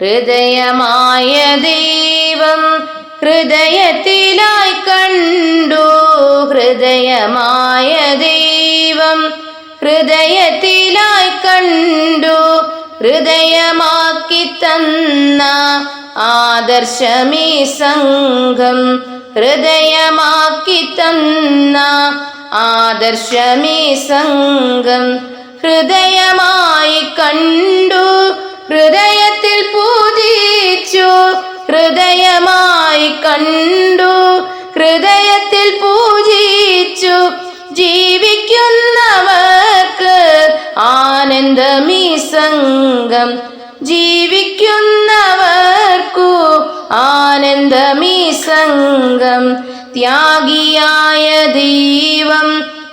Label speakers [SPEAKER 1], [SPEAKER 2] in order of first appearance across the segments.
[SPEAKER 1] ഹൃദയമായ ദൈവം ഹൃദയത്തിലായി കണ്ടു. ഹൃദയമായ ദൈവം ഹൃദയത്തിലായി കണ്ടു. ഹൃദയമാക്കി തന്ന ആദർശമീ സംഘം ഹൃദയമാക്കി തന്ന ആദർശമീ സംഘം ഹൃദയമായി കണ്ടു ഹൃദയത്തിൽ പൂജിച്ചു ജീവിക്കുന്നവർക്ക് ആനന്ദമീ സംഘം ജീവിക്കുന്നവർക്കു ആനന്ദമീ സംഘം ത്യാഗിയായ ദൈവം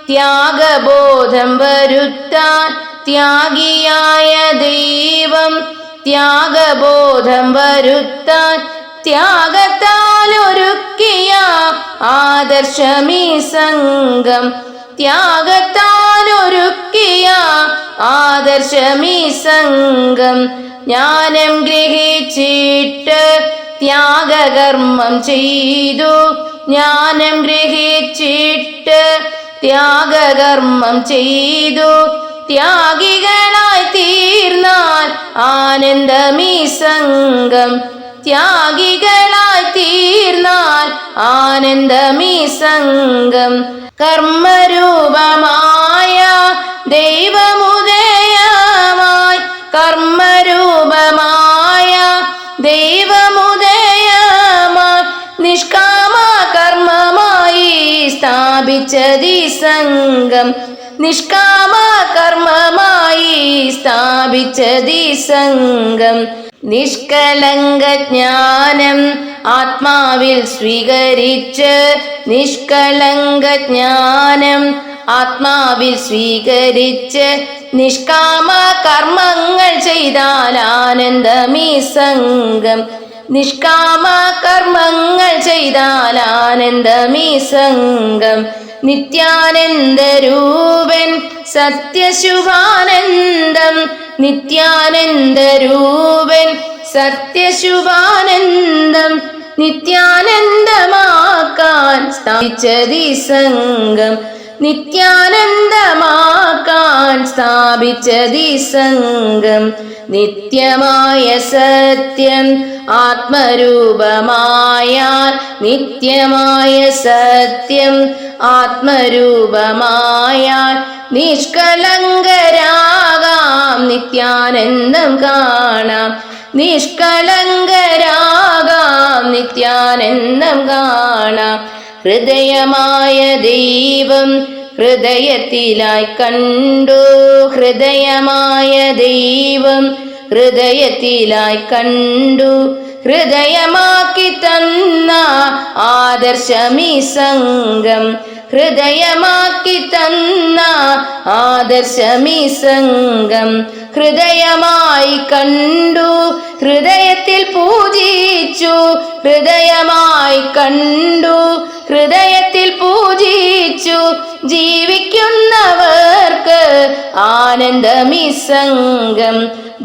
[SPEAKER 1] ത്യാഗബോധം വരുത്താൻ ത്യാഗിയായ ദൈവം ത്യാഗബോധം വരുത്താൻ ത്യാഗത്താൽ ഒരുക്കിയ ആദർശമീ സംഘം ത്യാഗത്താൽ ഒരുക്കിയ ആദർശമീ സംഘം ജ്ഞാനം ഗ്രഹിച്ചിട്ട് ത്യാഗകർമ്മം ചെയ്തു. ജ്ഞാനം ഗ്രഹിച്ചിട്ട് ത്യാഗകർമ്മം ചെയ്തു. ത്യാഗികളായി തീർന്നാൽ ആനന്ദമീ സംഘം ത്യാഗികളായി തീർന്നാൽ ആനന്ദമീ സംഘം കർമ്മരൂപമായ ദൈവമുദയമായി കർമ്മരൂപമായ ദൈവമുദയമായി നിഷ്കാമ കർമ്മമായി സ്ഥാപിച്ചതി സംഘം. നിഷ്കാമ കർമ്മമായി സ്ഥാപിച്ചതി സംഘം. നിഷ്കളങ്ക ജ്ഞാനം ആത്മാവിൽ സ്വീകരിച്ച് നിഷ്കളങ്ക ജ്ഞാനം ആത്മാവിൽ സ്വീകരിച്ച് നിഷ്കാമ കർമ്മങ്ങൾ ചെയ്താൽ ആനന്ദമീ സംഘം നിഷ്കാമ കർമ്മങ്ങൾ ചെയ്താൽ ആനന്ദമീ സംഘം നിത്യാനന്ദരൂപൻ സത്യശുഭാനന്ദം. നിത്യാനന്ദരൂപൻ സത്യശുഭാനന്ദം നിത്യാനന്ദമാക്കാൻ സ്ഥാപിച്ചതി സംഘം. നിത്യാനന്ദമാക്കാൻ സ്ഥാപിച്ചതി സംഘം. നിത്യമായ സത്യം ആത്മരൂപമായാൽ നിത്യമായ സത്യം ആത്മരൂപമായാൽ നിഷ്കളങ്കരാകാം. നിത്യാനന്ദം കാണാം. നിഷ്കളങ്കരാകാം നിത്യാനന്ദം കാണാം. ഹൃദയമായ ദൈവം ഹൃദയത്തിലായി കണ്ടു. ഹൃദയമായ ദൈവം ഹൃദയത്തിലായി കണ്ടു. ഹൃദയമാക്കി തന്ന ആദർശമി സംഘം ഹൃദയമാക്കി തന്ന ആദർശമീ സംഘം ഹൃദയമായി കണ്ടു ഹൃദയത്തിൽ പൂജിച്ചു ഹൃദയമായി കണ്ടു ഹൃദയത്തിൽ പൂജിച്ചു ജീവിക്കുന്നവർക്ക് ആനന്ദമീ സംഘം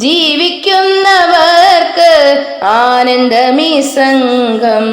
[SPEAKER 1] ജീവിക്കുന്നവർക്ക് ആനന്ദമീ സംഘം